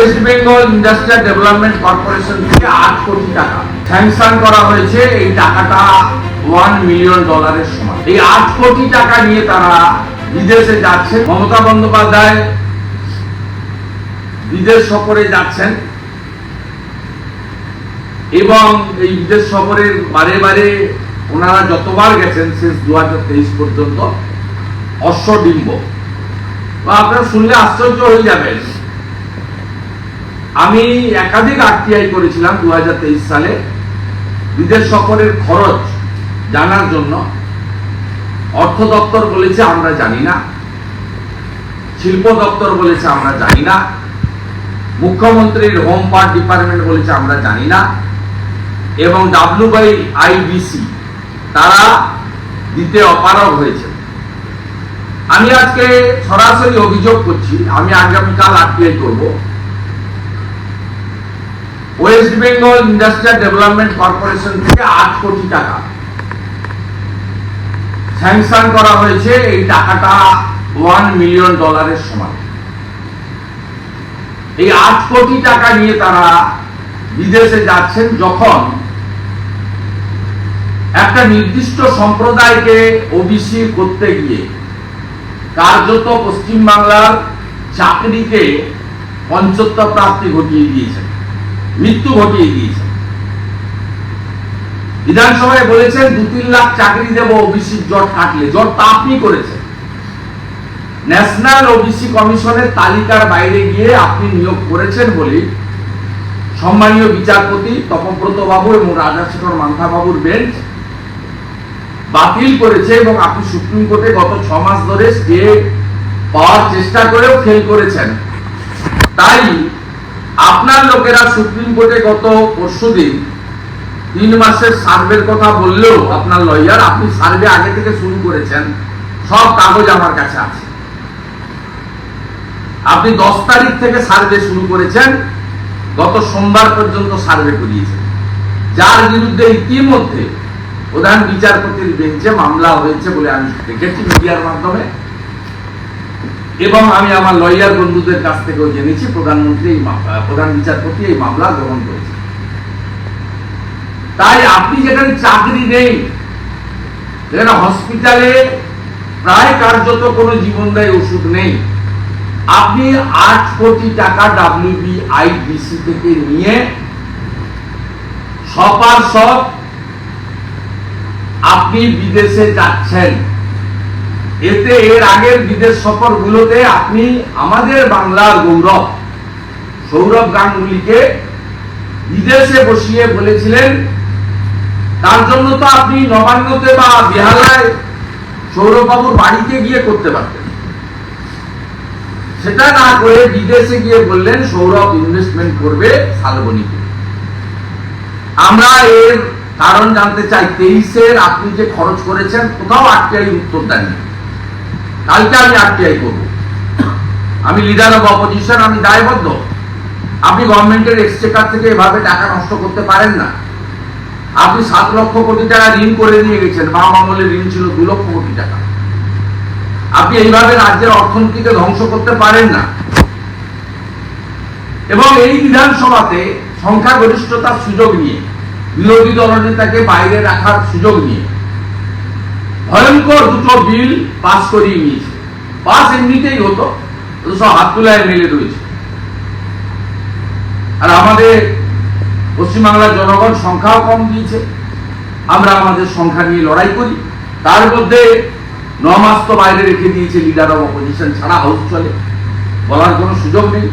West Bengal industrial development corporation থেকে আট কোটি টাকা স্যাংশন করা হয়েছে। এই টাকাটা ওয়ান মিলিয়ন ডলারের সমান। এই আট কোটি টাকা নিয়ে তারা বিদেশে যাচ্ছে। মমতা বন্দ্যোপাধ্যায় বিদেশ সফরে যাচ্ছেন। এবং এই বিদেশ সফরের বারে বারে ওনারা যতবার গেছেন শেষ দু হাজার তেইশ পর্যন্ত, অশ্বডিম্ব। আপনারা শুনলে আশ্চর্য হয়ে যাবেন। আমি একাধিক আরটিআই করেছিলাম দু হাজার তেইশ সালে। বিদেশ সফরের খরচ জানার জন্য। অর্থ দপ্তর বলেছে আমরা জানি না। শিল্প দপ্তর বলেছে আমরা জানি না। মুখ্যমন্ত্রীর হোম পার্ট ডিপার্টমেন্ট বলেছে আমরা জানি না। এবং ডাব্লিউ বাই আইবিসি তারা দিতে অপারগ হয়েছে। আমি আজকে সরাসরি অভিযোগ করছি, আমি আগামীকাল আরটিআই করব। West Bengal industrial development corporation থেকে আট কোটি টাকা। স্যাংশন করা হয়েছে, এই টাকাটা ওয়ান মিলিয়ন ডলারের সমান। এই আট কোটি টাকা নিয়ে তারা বিদেশে যাচ্ছেন যখন একটা নির্দিষ্ট সম্প্রদায়কে ওবিসি করতে গিয়ে কার্যত পশ্চিমবাংলার চাকরিকে পঞ্চত্ব প্রাপ্তি ঘটিয়ে দিয়েছেন। মৃত্যু ঘটিয়ে দিয়েছেন বিধানসভায় বলেছেন, দু তিন লাখ চাকরি দেব ওবিসি জট কাটলে। জট তা আপনি করেছেন ন্যাশনাল ওবিসি কমিশনের তালিকার বাইরে গিয়ে আপনি নিয়োগ করেছেন বলে সম্মানীয় বিচারপতি তপব্রত বাবু এবং রাজাশেখর মান্থা বাবুর বেঞ্চ বাতিল করেছে এবং আপনি সুপ্রিম কোর্টে গত ছ মাস ধরে স্টে পাওয়ার চেষ্টা করেও ফেল করেছেন। তাই আপনার লোকেরা সুপ্রিম কোর্টে গত পরশুদিন তিন মাসের সার্ভের কথা বললেও আপনার লয়ার আপনি সার্ভে আগে থেকে শুরু করেছেন, সব কাগজ আমার কাছে আছে। আপনি দশ তারিখ থেকে সার্ভে শুরু করেছেন, গত সোমবার পর্যন্ত সার্ভে করিয়েছেন। যার বিরুদ্ধে ইতিমধ্যে প্রধান বিচারপতির বেঞ্চে মামলা হয়েছে বলে আমি দেখেছি মিডিয়ার মাধ্যমে। এবং আমি আমার লয়ার বন্ধুদের কাছ থেকেও জেনেছি, প্রধানমন্ত্রী প্রধান বিচারপতি এই মামলা গ্রহণ করেছে। তাই আপনি যেখানে চাকরি নেই হসপিটালে প্রায় কার্যত কোনো জীবনদায়ী ওষুধ নেই, আপনি আট কোটি টাকা ডাব্লিউবিআইডিসি থেকে নিয়ে সপার সব আপনি বিদেশে যাচ্ছেন। এতে এর আগের বিদেশ সফরগুলোতে আপনি আমাদের বাংলার গৌরব, সৌরভ গাঙ্গুলিকে বিদেশে বসিয়ে বলেছিলেন। তার জন্য তো আপনি নবান্নতে বা বেহালায় সৌরভবাবুর বাড়িতে গিয়ে করতে পারতেন। সেটা না করে বিদেশে গিয়ে বললেন, সৌরভ ইনভেস্টমেন্ট করবে শালবনীতে। আমরা এর কারণ জানতে চাই, তেইশের আপনি যে খরচ করেছেন, কোথাও আরটিআই উত্তর দেননি কালকে আমি আরটিআই করব। আমি লিডার অফ অপোজিশন আমি দায়বদ্ধ। আপনি গভর্নমেন্টের এক্সচেকার থেকে এভাবে টাকা নষ্ট করতে পারেন না। আপনি সাত লক্ষ কোটি টাকা ঋণ করে নিয়ে গেছেন। বাম আমলে ঋণ ছিল দু লক্ষ কোটি টাকা। আপনি এইভাবে রাজ্যের অর্থনীতিকে ধ্বংস করতে পারেন না। এবং এই বিধানসভাতে সংখ্যাগরিষ্ঠতার সুযোগ নিয়ে, বিরোধী দলনেতাকে বাইরে রাখার সুযোগ নিয়ে ভয়ঙ্কর দুটো বিল পাস করিয়ে নিয়েছে। পাস এমনিতেই হতো সব হাত তুলায় মেলে রয়েছে। আর আমাদের পশ্চিমবাংলার জনগণ সংখ্যাও কম দিয়েছে। আমরা আমাদের সংখ্যা নিয়ে লড়াই করি। তার মধ্যে ন মাস তো বাইরে রেখে দিয়েছে লিডার অফ অপোজিশন ছাড়া হাউস চলে। বলার কোনো সুযোগ নেই।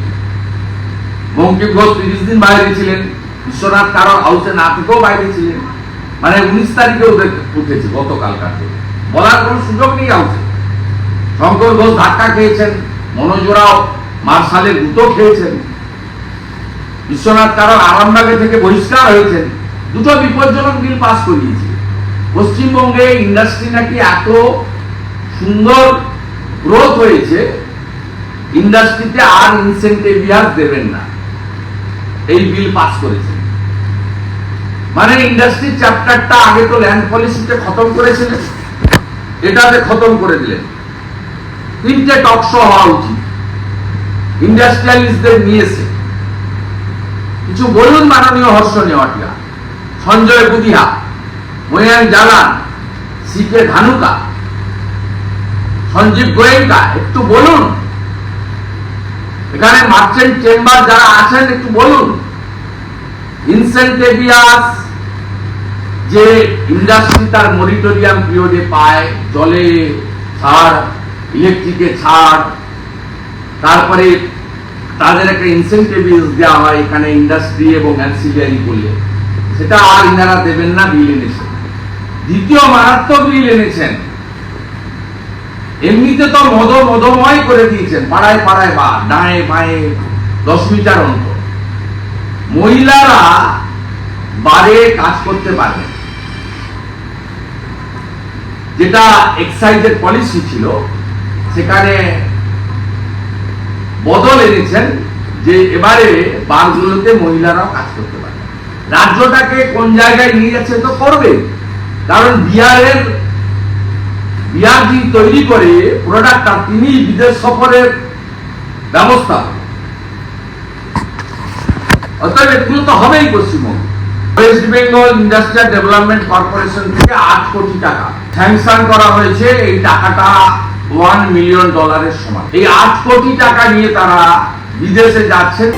বঙ্কিম ঘোষ তিরিশ দিন বাইরে ছিলেন। বিশ্বনাথ কারও হাউসে না থেকেও বাইরে ছিলেন। মানে উনিশ তারিখে ওদের উঠেছে গতকালকার থেকে। বলার কোনো সুযোগ নেই হাউসে শঙ্কর ঘোষ ধাক্কা খেয়েছেন মনোজোরাও মার্শালের গুতো খেয়েছেন। বিশ্বনাথ কারণ আরামবাগে থেকে বহিষ্কার হয়েছেন। দুটো বিপজ্জনক বিল পাস করিয়েছে। পশ্চিমবঙ্গে ইন্ডাস্ট্রি নাকি এত সুন্দর গ্রোথ হয়েছে, ইন্ডাস্ট্রিতে আর ইনসেন্টিভিয়ার দেবেন না। এই বিল পাস করেছে। মানে ইন্ডাস্ট্রি চ্যাপ্টারটা আগে তো ল্যান্ড পলিসিতে খতম করেছিলেন। এটাতে খতম করে দিলেন। তিনটে টকশো হওয়া উচিত। ইন্ডাস্ট্রিয়ালিস্টদের নিয়েছে। কিছু বলুন মাননীয় হর্ষ নেওয়াটিয়া সঞ্জয় বুদিয়া ময়ান জালান সিকে ধানুকা, সঞ্জীব গোয়েঙ্কা, একটু বলুন। এখানে মার্চেন্ট চেম্বার যারা আছেন, একটু বলুন। ইনসেন্টেভিয়াস যে ইন্ডাস্ট্রি তার মনিটোরিয়াম পিরিয়ডে পায়, জলে ছাড় ইলেকট্রিকে ছাড় তারপরে তাদের একটা ইনসেন্টিভ দেওয়া হয় এখানে ইন্ডাস্ট্রি এবং অ্যান্সিলিয়ারি করলে সেটা আর ইনারা দেবেন না, বিল এনেছেন। দ্বিতীয় মারাত্মক বিল এনেছেন। এমনিতে তো মদ মদময় করে দিয়েছেন, পাড়ায় পাড়ায় বা ডায়ে বায়ে দশ মিটার অন্তর। মহিলারা বারে কাজ করতে পারবে যেটা এক্সাইজের পলিসি ছিল, সেখানে বদল এনেছেন যে এবারে বারগুলোতে মহিলারাও কাজ করতে পারবে। রাজ্যটাকে কোন জায়গায় নিয়ে যাচ্ছে তো করবে? কারণ বিহারের বিহার যিনি তৈরি করে প্রোডাক্টটা তিনি বিদেশ সফরের ব্যবস্থা। অতএব এগুলো তো হবেই Paschimbanga. West Bengal industrial development corporation থেকে আট কোটি টাকা। স্যাংশন করা হয়েছে, এই টাকাটা ওয়ান মিলিয়ন ডলারের সমান। এই আট কোটি টাকা নিয়ে তারা বিদেশে যাচ্ছেন।